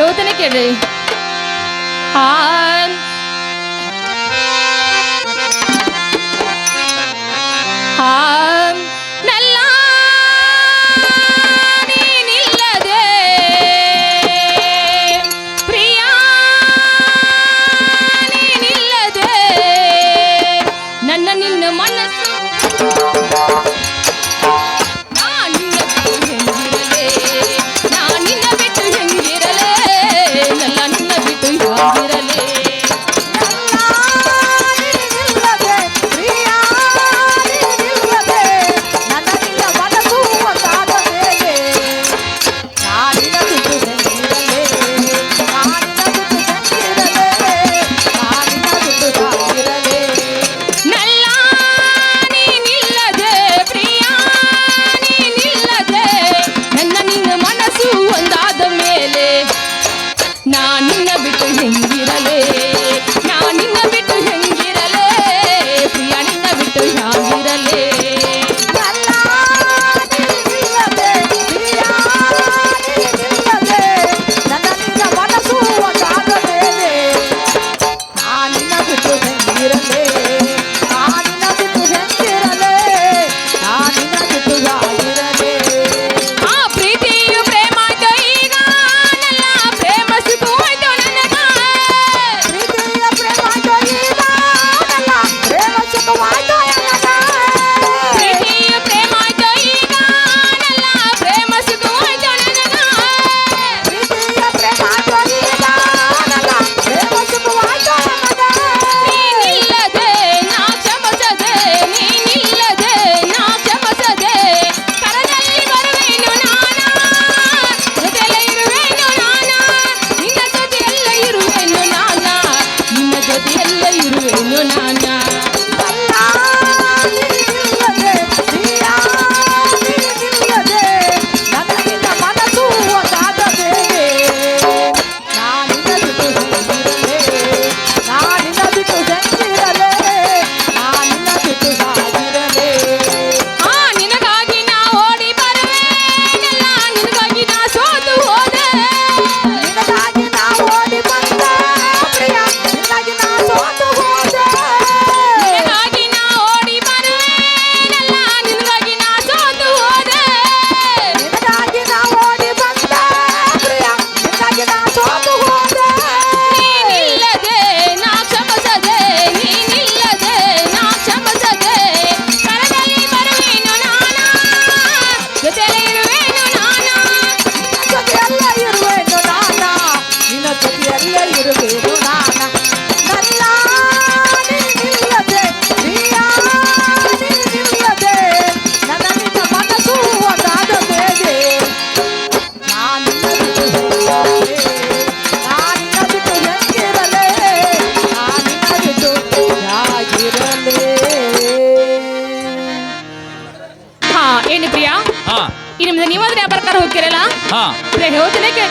ಹೇಳ್ತೇನೆ ಕೇಳಿ. ಆ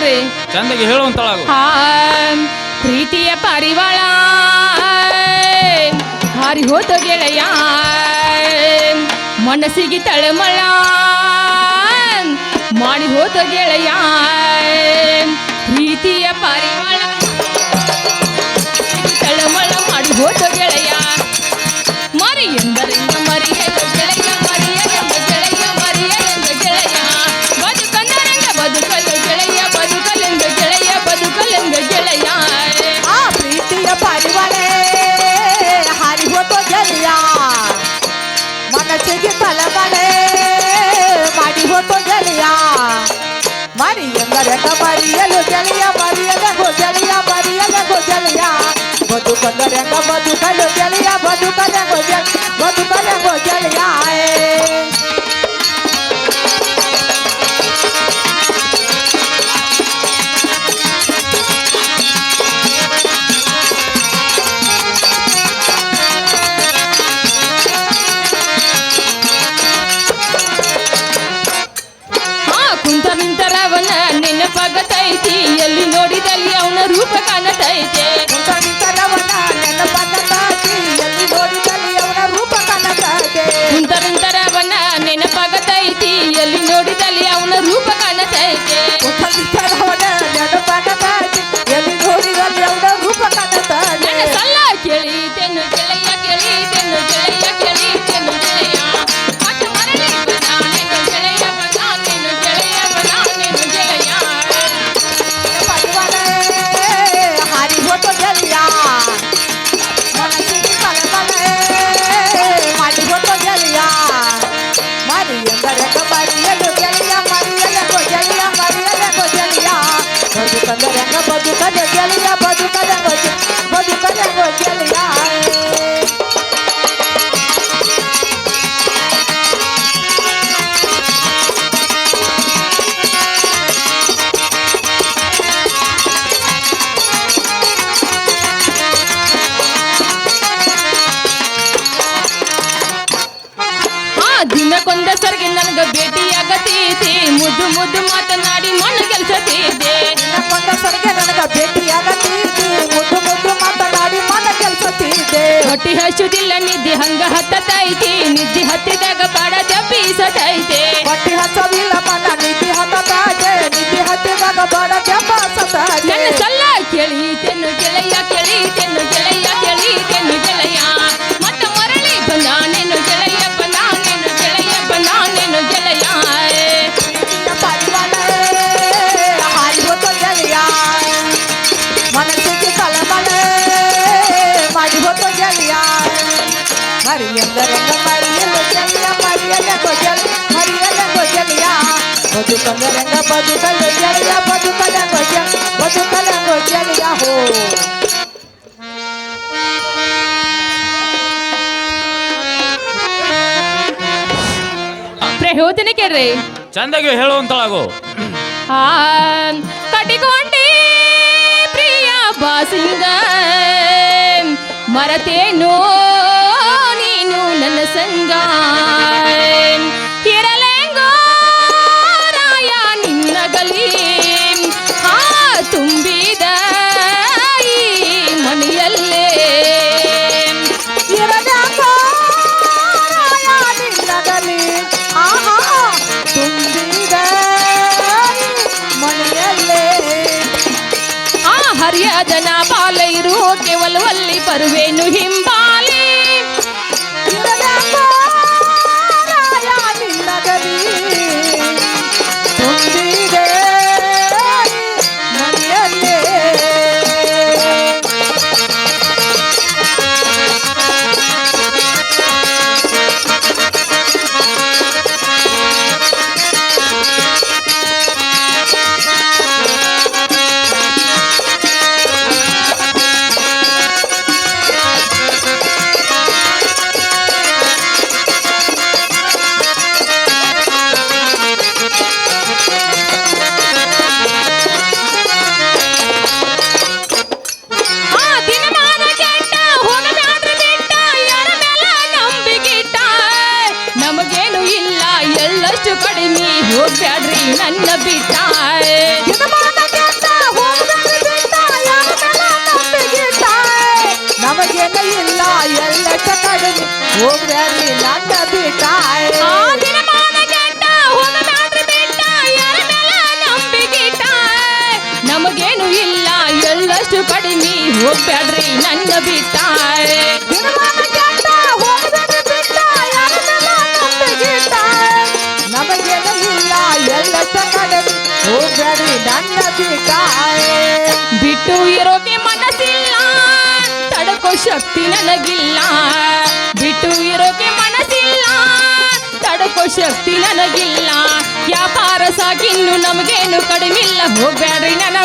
ಹೇಳ್ರಿ. ಚಂದಗೆ ಹೇಳುವಂತಳಾಗು ಆ, ಪ್ರೀತಿಯ ಪರಿವಳ ಹಾರಿ ಹೋದ ಗೆಳೆಯ ಮನಸ್ಸಿಗೆ ತಳಮಳ ಮಾಡಿ ಹೋದ ಗೆಳೆಯ Santa María, Lucía Guillamar. Dapat juga dia, lihat. ದಿನಕ್ಕೊಂದ ಸರ್ಗೆ ನನಗ ಭೇಟಿಯಾಗತೈತಿ ಮುದ್ದು ಮುದ್ದು ಮಾತನಾಡಿ ಮಣ್ಣು ಗೆಲ್ಸತೈತೆ ದಿನಕ್ಕೊಂದ ಸರ್ಗೆ ನನಗ ಭೇಟಿಯಾಗತ್ತೀತಿ ಮುದ್ದು ಮುದ್ದು ಮಾತನಾಡಿ ಮನ ಕೆಲ್ಸತ್ತಿದ್ದೆ ಹೊಟ್ಟಿ ಹಸುದಿಲ್ಲ ನಿದ್ದೆ ಹಂಗ ಹತ್ತತೈತಿ. ನಿದ್ದೆ ಹತ್ತಿದಾಗ ಬಾಡ ಜಪ್ಪಿಸತೈತೆ ಹೊಟ್ಟಿ ಹಚ್ಚವಿಲ್ಲ ಮನ ನಿಧಿ ಹತ್ತಾಗೆ ನಿಧಿ ಹತ್ತಿದಾಗ ಬಡ ಕೆಂಪ ಸತಾಗೆ ನನ್ನ ಸಲ್ಲ ಕೇಳಿತೆನು ಗೆಳೆಯ ಕೇಳಿತೆನು ಗೆಳೆಯ ಕೇಳಿತೆನು ಗೆಳೆಯ ಬದುಕಂದರೆಂಗ ಬದುಕಲು ಗೆಳೆಯ ಬದುಕಲೆಂಗೋ ಗೆಳೆಯ ಬದುಕಲೆಂಗೋ ಗೆಳೆಯ ಹೋ ಪ್ರಹೋದನೆ ಕೇಳ್ರಿ. ಚಂದಾಗಿ ಹೇಳುವಂತಳಾಗು. ಆ ಕಟಿಕೊಂಡಿ ಪ್ರಿಯ ಬಾಸಿಂಗ. ಮರತೇನೋ ನೀನು ನನ್ನ ಸಂಗ. ಆ ಹರಿಯದನ ಬಾಲೈರು ಕೇವಲವಲ್ಲಿ ಬರುವೇನು ಹಿಂಬಾಲಿ. ತುಂಬಿದೆ ನಂಬಿಕಿಟ್ಟ ನಮಗೇನು ಇಲ್ಲ ಎಲ್ಲಷ್ಟು ಕಡಿಮೆ ಹೋಗ್ಬ್ಯಾಡ್ರಿ ನನ್ನ ಬಿಟ್ಟಾಯ್. ನಮಗೇನ ಇಲ್ಲ ಎಲ್ಲ ಕಡಿಮೆ ಹೋಗ್ಬೇಡಿ ನನ್ನ ಬಿಟ್ಟ ಬಿಟ್ಟು ಇರೋಕೆ ಮನಸ್ಸಿಲ್ಲ ಶಕ್ತಿ ನನಗಿಲ್ಲ. ಬಿಟ್ಟು ಇರೋಕೆ ಮನಸ್ಸಿಲ್ಲ. ತಡಕೋ ಶಕ್ತಿ ನನಗಿಲ್ಲ. ವ್ಯಾಪಾರ ಸಾಕಿನ್ನು ನಮಗೇನು ಕಡಿಮಿಲ್ಲ. ಹೋಗ್ಬೇಡ್ರಿ ನನ್ನ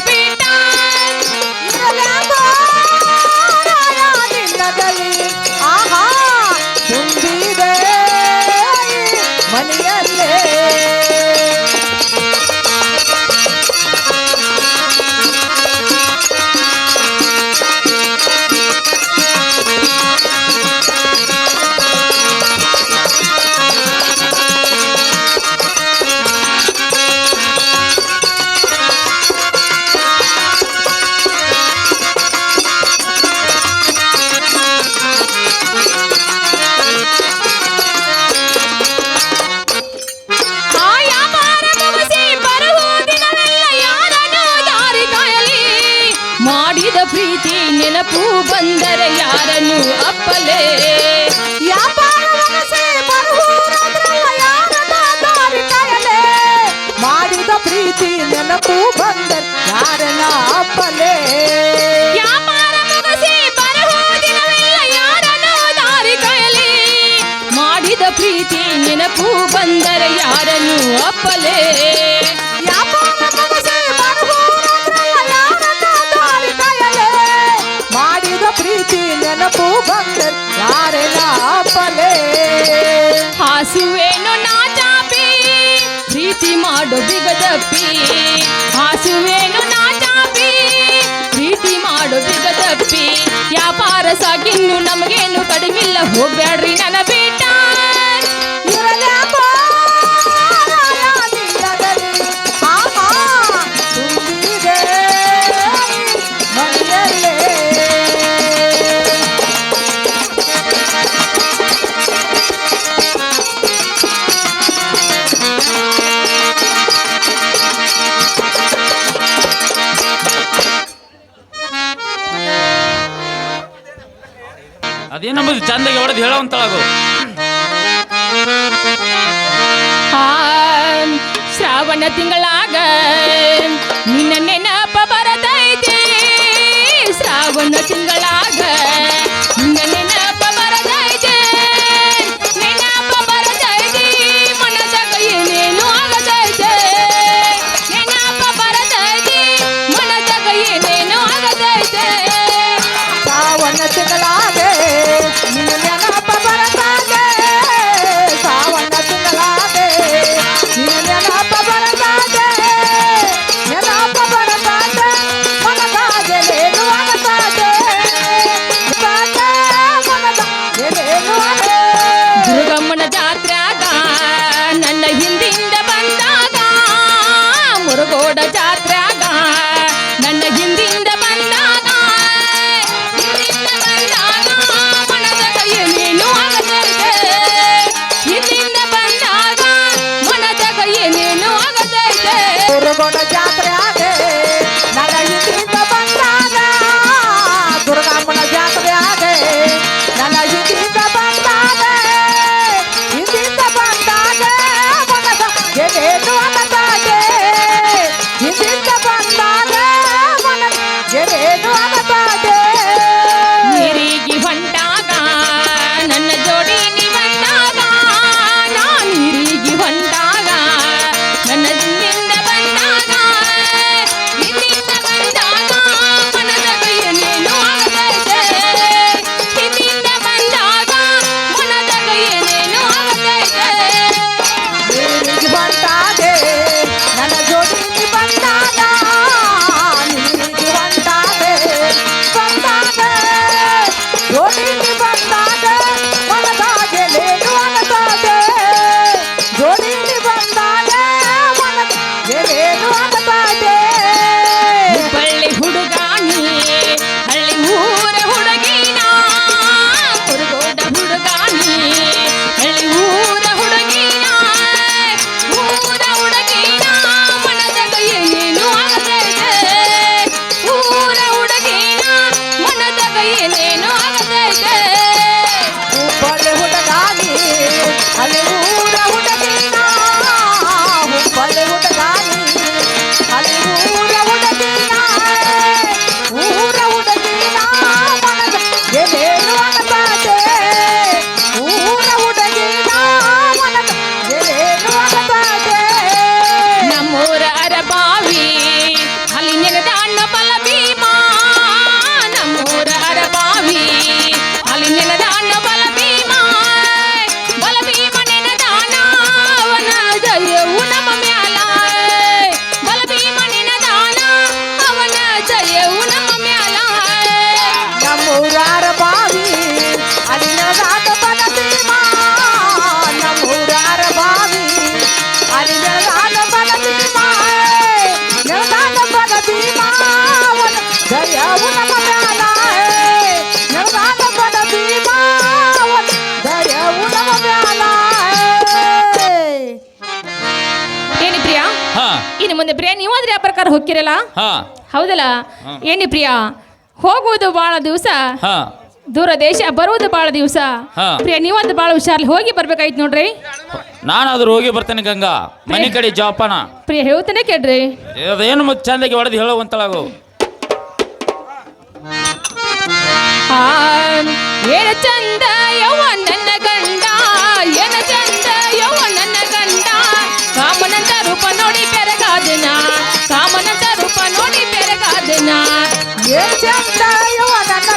ನಿನ್ನಗಲಿ ಆಹಾ ಪ್ರೀತಿ ನೆನಪು ಬಂದ. ಯಾರನ್ನ ಅಪ್ಪಲೇ ಮಾಡಿದ ಪ್ರೀತಿ ನೆನಪು ಬಂದರೆ ಯಾರನ್ನು ಅಪ್ಪಲೇ? ಪ್ರೀತಿ ಮಾಡು ಬಿಗದಪ್ಪಿ. ಹಾಸುವೇನು ನಾಟಾಪಿ ಪ್ರೀತಿ ಮಾಡು ಬಿಗದಪ್ಪಿ. ವ್ಯಾಪಾರ ಸಾಗಿನ್ನು ನಮಗೇನು ಕಡಿಮಿಲ್ಲ ಹೋಗ್ಬೇಡ್ರಿ ನನಬಿ ಅದೇ ಚಂದ ಚಂದಾಗಿ ಹೊಡೆದು ಹೇಳೋಂತಳದು ಶ್ರಾವಣ ತಿಂಗಳಾಗ ನಿನ್ನ ನೆನಪ ಬರತೈತಿ. ಶ್ರಾವಣ ತಿಂಗಳಾಗ ಏನಿ ಪ್ರಿಯ ಇನ್ನು ಮುಂದೆ ಪ್ರಿಯ ನೀವು ಆದ್ರೆ ಆ ಪ್ರಕಾರ ಹೋಗ್ತಿರಲ್ಲ ಹೌದಲ್ಲ ಏನಿ ಪ್ರಿಯಾ ಹೋಗುವುದು ಬಹಳ ದಿವಸ ದೂರ ದೇಶ ಬರುವುದು ಬಹಳ ದಿವಸ ಪ್ರಿಯ ನೀವೊಂದು ಬಹಳ ಹುಷಾರ್ಲಿ ಹೋಗಿ ಬರ್ಬೇಕಾಯ್ತು ನೋಡ್ರಿ ನಾನಾದ್ರೂ ಹೋಗಿ ಬರ್ತೇನೆ ಗಂಗಾ ಮನೆ ಕಡೆ ಜೋಪಾನ ಪ್ರಿಯ ಹೇಳ್ತೇನೆ ಕೇಳ್ರಿ ಅದೇನು ಮತ್ತೆ ಚಂದಾಗಿ ಹೊಡೆದು ಹೇಳೋ ಏನ ಚಂದ ಯವ ನನ್ನ ಗಂಡ ಏನ ಚಂದ ಯವ ನನ್ನ ಗಂಡ. ಕಾಮನಂತ ರೂಪ ನೋಡಿ ಬೆರಗಾದನ, ಕಾಮನಂತ ರೂಪ ನೋಡಿ ಬೆರಗಾದನ. ಏನ ಚಂದ ಯವ ನನ್ನ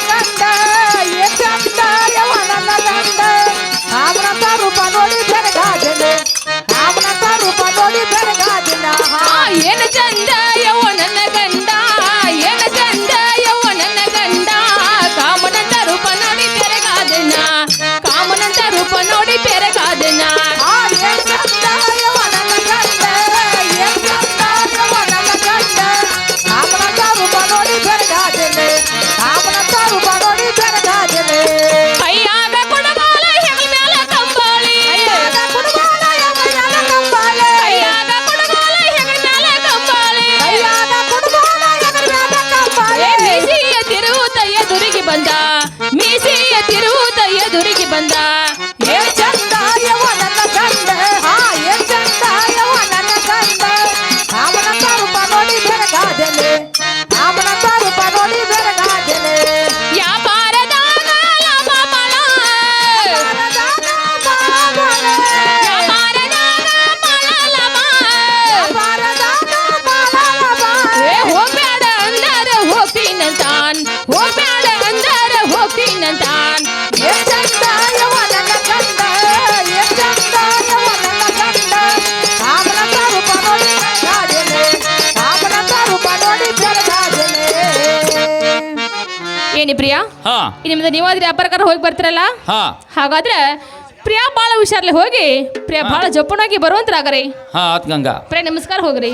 ಬೆರಗಾದೆನೆ. ಏನಿ ಪ್ರಿಯಾ? ನಿಮ್ದು ನೀವಾದ್ರೆ ವ್ಯಾಪಾರಕಾರ ಹೋಗಿ ಬರ್ತೀರಲ್ಲ? ಹಾ. ಹಾಗಾದ್ರೆ ಪ್ರಿಯಾ ಬಾಳ ಹುಷಾರ್ಲಿ ಹೋಗಿ ಪ್ರಿಯಾ ಭಾಳ ಜಪ್ಪನಾಗಿ ಆತ್ ಗಂಗಾ. ಪ್ರಿಯ ನಮಸ್ಕಾರ ಹೋಗ್ರಿ.